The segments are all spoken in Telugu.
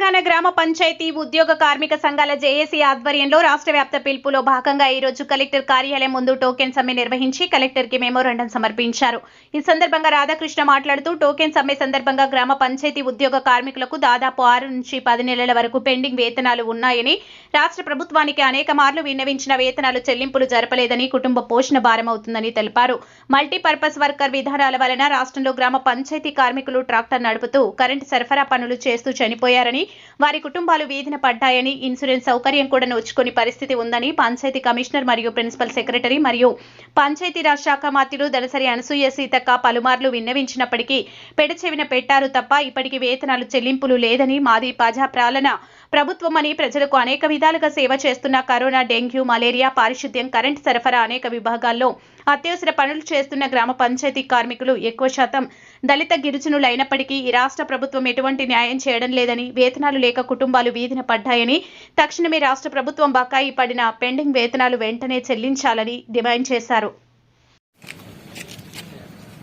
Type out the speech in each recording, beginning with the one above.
తెలంగాణ గ్రామ పంచాయతీ ఉద్యోగ కార్మిక సంఘాల జేఏసీ ఆధ్వర్యంలో రాష్ట్ర వ్యాప్త పిలుపులో భాగంగా ఈ రోజు కలెక్టర్ కార్యాలయం ముందు టోకెన్ సమ్మె నిర్వహించి కలెక్టర్కి మెమోరాండం సమర్పించారు. ఈ సందర్భంగా రాధాకృష్ణ మాట్లాడుతూ టోకెన్ సమ్మె సందర్భంగా గ్రామ పంచాయతీ ఉద్యోగ కార్మికులకు దాదాపు ఆరు నుంచి పది నెలల వరకు పెండింగ్ వేతనాలు ఉన్నాయని రాష్ట్ర ప్రభుత్వానికి అనేక మార్లు విన్నవించిన వేతనాలు చెల్లింపులు జరపలేదని కుటుంబ పోషణ భారమవుతుందని తెలిపారు. మల్టీపర్పస్ వర్కర్ విధానాల వలన రాష్ట్రంలో గ్రామ పంచాయతీ కార్మికులు ట్రాక్టర్ నడుపుతూ కరెంటు సరఫరా పనులు చేస్తూ చనిపోయారని వారి కుటుంబాలు వీధిన పడ్డాయని ఇన్సూరెన్స్ సౌకర్యం కూడా నోచుకుని పరిస్థితి ఉందని పంచాయతీ కమిషనర్ మరియు ప్రిన్సిపల్ సెక్రటరీ మరియు పంచాయతీరాజ్ శాఖ మాత్రులు దళసరి అనసూయ సీతక్క పలుమార్లు విన్నవించినప్పటికీ పెడచెవిన పెట్టారు తప్ప ఇప్పటికి వేతనాలు చెల్లింపులు లేదని మాది ప్రజాపాలన ప్రభుత్వం అని ప్రజలకు అనేక విధాలుగా సేవ చేస్తున్న కరోనా డెంగ్యూ మలేరియా పారిశుద్ధ్యం కరెంటు సరఫరా అనేక విభాగాల్లో అత్యవసర పనులు చేస్తున్న గ్రామ పంచాయతీ కార్మికులు ఎక్కువ శాతం దళిత గిరిజనులు అయినప్పటికీ ఈ రాష్ట్ర ప్రభుత్వం ఎటువంటి న్యాయం చేయడం లేదని వేతనాలు లేక కుటుంబాలు వీధిన పడ్డాయని తక్షణమే రాష్ట్ర ప్రభుత్వం బకాయి పడిన పెండింగ్ వేతనాలు వెంటనే చెల్లించాలని డిమాండ్ చేశారు.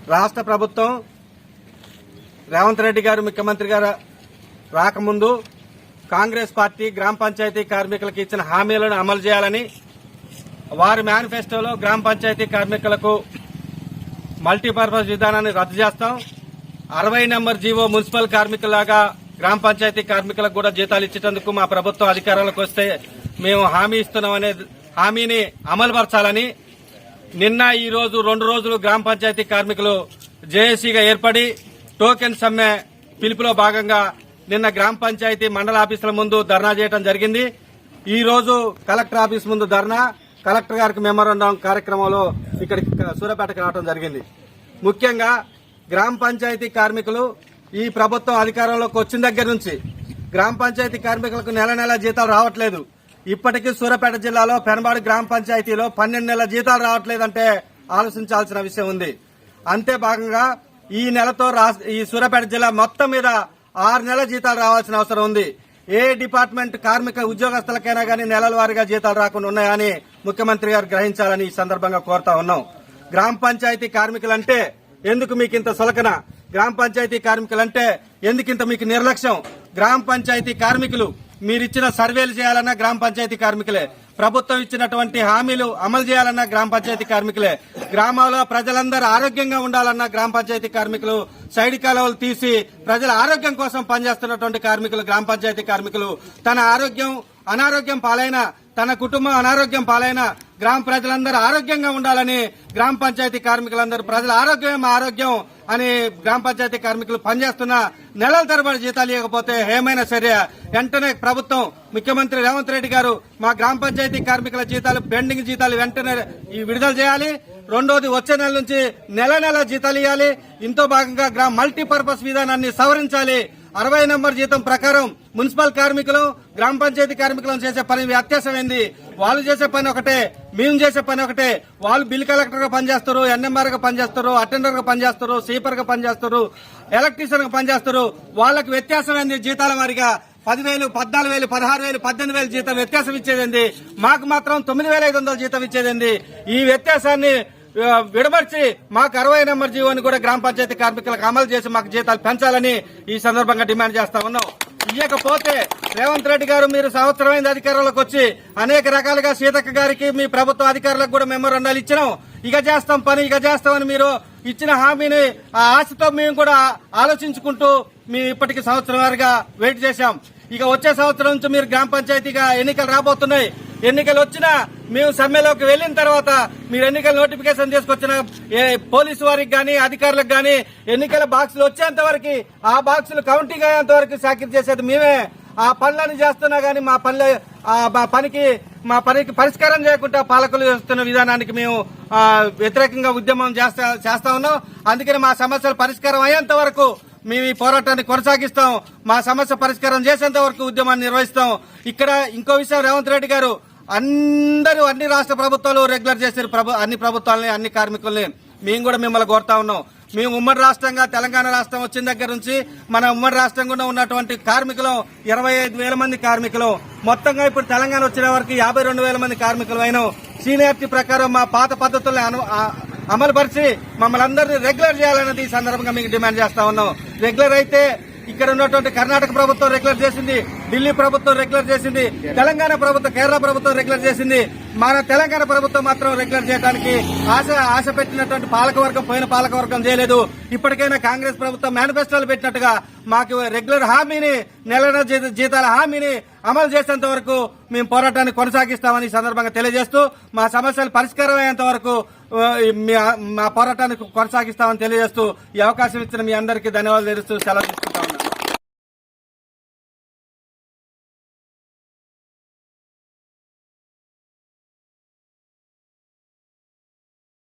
రాష్ట్ర ప్రభుత్వం రేవంత్ రెడ్డి గారు ముఖ్యమంత్రి గారు రాకముందు కాంగ్రెస్ పార్టీ గ్రామ పంచాయతీ కార్మికులకు ఇచ్చిన హామీలను అమలు చేయాలని వారి మేనిఫెస్టోలో గ్రామ పంచాయతీ కార్మికులకు మల్టీపర్పస్ విధానాన్ని రద్దు చేస్తాం. అరవై నెంబర్ జీవో మున్సిపల్ కార్మికులాగా గ్రామ పంచాయతీ కార్మికులకు కూడా జీతాలు ఇచ్చేటందుకు మా ప్రభుత్వం అధికారంలోకి వస్తే మేము హామీ ఇస్తున్నామనే హామీని అమలుపరచాలని నిన్న ఈ రోజు రెండు రోజులు గ్రామ పంచాయతీ కార్మికులు జేఏసీగా ఏర్పడి టోకెన్ సమ్మె పిలుపులో భాగంగా నిన్న గ్రామ పంచాయతీ మండల ఆఫీసుల ముందు ధర్నా చేయడం జరిగింది. ఈ రోజు కలెక్టర్ ఆఫీస్ ముందు ధర్నా కలెక్టర్ గారికి మెమోరాండం కార్యక్రమంలో ఇక్కడికి సూర్యాపేటకు రావడం జరిగింది. ముఖ్యంగా గ్రామ పంచాయతీ కార్మికులు ఈ ప్రభుత్వం అధికారంలోకి వచ్చిన దగ్గర నుంచి గ్రామ పంచాయతీ కార్మికులకు నెల నెల జీతాలు రావట్లేదు. ఇప్పటికీ సూర్యాపేట జిల్లాలో పెనబాడు గ్రామ పంచాయతీలో పన్నెండు నెలల జీతాలు రావట్లేదంటే ఆలోచించాల్సిన విషయం ఉంది. అంతే భాగంగా ఈ నెలతో ఈ సూర్యాపేట జిల్లా మొత్తం మీద ఆరు నెలల జీతాలు రావాల్సిన అవసరం ఉంది. ఏ డిపార్ట్మెంట్ కార్మిక ఉద్యోగస్తులకైనా గానీ నెలల వారీగా జీతాలు రాకుండా ఉన్నాయని ముఖ్యమంత్రి గారు గ్రహించాలని ఈ సందర్భంగా కోరుతా ఉన్నాం. గ్రామ పంచాయతీ కార్మికులంటే ఎందుకు మీకు ఇంత సులకన? గ్రామ పంచాయతీ కార్మికులంటే ఎందుకింత మీకు నిర్లక్ష్యం? గ్రామ పంచాయతీ కార్మికులు మీరిచ్చిన సర్వేలు చేయాలన్నా గ్రామ పంచాయతీ కార్మికులే. ప్రభుత్వం ఇచ్చినటువంటి హామీలు అమలు చేయాలన్నా గ్రామ పంచాయతీ కార్మికులే. గ్రామాల్లో ప్రజలందరూ ఆరోగ్యంగా ఉండాలన్నా గ్రామ పంచాయతీ కార్మికులు సైడ్ కాలువలు తీసి ప్రజల ఆరోగ్యం కోసం పనిచేస్తున్నటువంటి కార్మికులు గ్రామ పంచాయతీ కార్మికులు. తన ఆరోగ్యం అనారోగ్యం పాలైన తన కుటుంబం అనారోగ్యం పాలైన గ్రామ ప్రజలందరూ ఆరోగ్యంగా ఉండాలని గ్రామ పంచాయతీ కార్మికులందరూ ప్రజల ఆరోగ్యం మా ఆరోగ్యం అని గ్రామ పంచాయతీ కార్మికులు పనిచేస్తున్న నెలల తరబడి జీతాలు ఇవ్వకపోతే ఏమైనా సరే వెంటనే ప్రభుత్వం ముఖ్యమంత్రి రేవంత్ రెడ్డి గారు మా గ్రామ పంచాయతీ కార్మికుల జీతాలు పెండింగ్ జీతాలు వెంటనే ఈ విడుదల చేయాలి. రెండోది వచ్చే నెల నుంచి నెల నెల జీతాలు ఇవ్వాలి ఇంతో భాగంగా గ్రామ మల్టీపర్పస్ విధానాన్ని సవరించాలి. అరవై నెంబర్ జీతం ప్రకారం మున్సిపల్ కార్మికులు గ్రామ పంచాయతీ కార్మికులను చేసే పని వ్యత్యాసమైంది వాళ్ళు చేసే పని ఒకటే మేము చేసే పని ఒకటే. వాళ్ళు బిల్ కలెక్టర్గా పనిచేస్తారు ఎన్ఎంఆర్గా పనిచేస్తారు అటెండర్గా పనిచేస్తారు స్వీపర్గా పనిచేస్తారు ఎలక్ట్రీషియన్గా పనిచేస్తారు. వాళ్ళకి వ్యత్యాసమైంది జీతాల వారిగా. పదివేలు పద్నాలుగు వేలు పదహారు వేలు పద్దెనిమిది వేలు జీతం వ్యత్యాసం ఇచ్చేదండి. మాకు మాత్రం తొమ్మిది వేల ఐదు వందల జీతం ఇచ్చేదండి. ఈ వ్యత్యాసాన్ని విడమర్చి మాకు అరవై నెంబర్ జీవోని కూడా గ్రామ పంచాయతీ కార్మికులకు అమలు చేసి మాకు జీతాలు పెంచాలని ఈ సందర్భంగా డిమాండ్ చేస్తా ఉన్నాం. ఇయ్యకపోతే రేవంత్ రెడ్డి గారు మీరు సంవత్సరమైన అధికారంలోకి వచ్చి అనేక రకాలుగా సీతక్క గారికి మీ ప్రభుత్వ అధికారులకు కూడా మెమోరండాలు ఇచ్చినాం. ఇక చేస్తాం పని ఇక చేస్తామని మీరు ఇచ్చిన హామీని ఆ ఆశతో మేము కూడా ఆలోచించుకుంటూ మేము ఇప్పటికి సంవత్సరం వారిగా వెయిట్ చేశాం. ఇక వచ్చే సంవత్సరం నుంచి మీరు గ్రామ పంచాయతీగా ఎన్నికలు రాబోతున్నాయి. ఎన్నికలు వచ్చినా మేము సమ్మెలోకి వెళ్ళిన తర్వాత మీరు ఎన్నికల నోటిఫికేషన్ తీసుకొచ్చిన పోలీసు వారికి కానీ అధికారులకు కానీ ఎన్నికల బాక్సులు వచ్చేంత వరకు ఆ బాక్సులు కౌంటింగ్ అయ్యేంత వరకు సాకిరి చేసేది మేమే. ఆ పనులను చేస్తున్నా గానీ మా పనులు మా పనికి మా పనికి పరిష్కారం చేయకుండా పాలకులు చేస్తున్న విధానానికి మేము వ్యతిరేకంగా ఉద్యమం చేస్తా చేస్తా ఉన్నాం. అందుకని మా సమస్యలు పరిష్కారం అయ్యేంత వరకు మేము ఈ పోరాటాన్ని కొనసాగిస్తాం. మా సమస్య పరిష్కారం చేసేంత వరకు ఉద్యమాన్ని నిర్వహిస్తాం. ఇక్కడ ఇంకో విషయం రేవంత్ రెడ్డి గారు అందరూ అన్ని రాష్ట్ర ప్రభుత్వాలు రెగ్యులర్ చేశారు. ప్రభు అన్ని ప్రభుత్వాలని అన్ని కార్మికుల్ని. మేము కూడా మిమ్మల్ని కోరుతా ఉన్నాం. మేము ఉమ్మడి రాష్ట్రంగా తెలంగాణ రాష్ట్రం వచ్చిన దగ్గర నుంచి మన ఉమ్మడి రాష్ట్రంగా ఉన్నటువంటి కార్మికులు ఇరవై ఐదు వేల మంది కార్మికులు. మొత్తంగా ఇప్పుడు తెలంగాణ వచ్చిన వరకు యాభై రెండు వేల మంది కార్మికులు అయిన సీనియారిటీ ప్రకారం మా పాత పద్ధతుల్ని అను- అమలుపరిచి మమ్మల్ని అందరినీ రెగ్యులర్ చేయాలన్నది ఈ సందర్భంగా మీకు డిమాండ్ చేస్తా ఉన్నాం. రెగ్యులర్ అయితే ఇక్కడ ఉన్నటువంటి కర్ణాటక ప్రభుత్వం రెగ్యులర్ చేసింది ఢిల్లీ ప్రభుత్వం రెగ్యులర్ చేసింది తెలంగాణ ప్రభుత్వం కేరళ ప్రభుత్వం రెగ్యులర్ చేసింది. మన తెలంగాణ ప్రభుత్వం మాత్రం రెగ్యులర్ చేయడానికి ఆశ ఆశ పెట్టినటువంటి పాలకవర్గం పోయిన పాలకవర్గం చేయలేదు. ఇప్పటికైనా కాంగ్రెస్ ప్రభుత్వం మేనిఫెస్టోలు పెట్టినట్టుగా మాకు రెగ్యులర్ హామీని నెల జీతాల హామీని అమలు చేసేంత వరకు మేము పోరాటాన్ని కొనసాగిస్తామని ఈ సందర్భంగా తెలియజేస్తూ మా సమస్యలు పరిష్కారం అయ్యేంత వరకు మా పోరాటాన్ని కొనసాగిస్తామని తెలియజేస్తూ ఈ అవకాశం ఇచ్చిన మీ అందరికీ ధన్యవాదాలు తెలుస్తూ సెలవు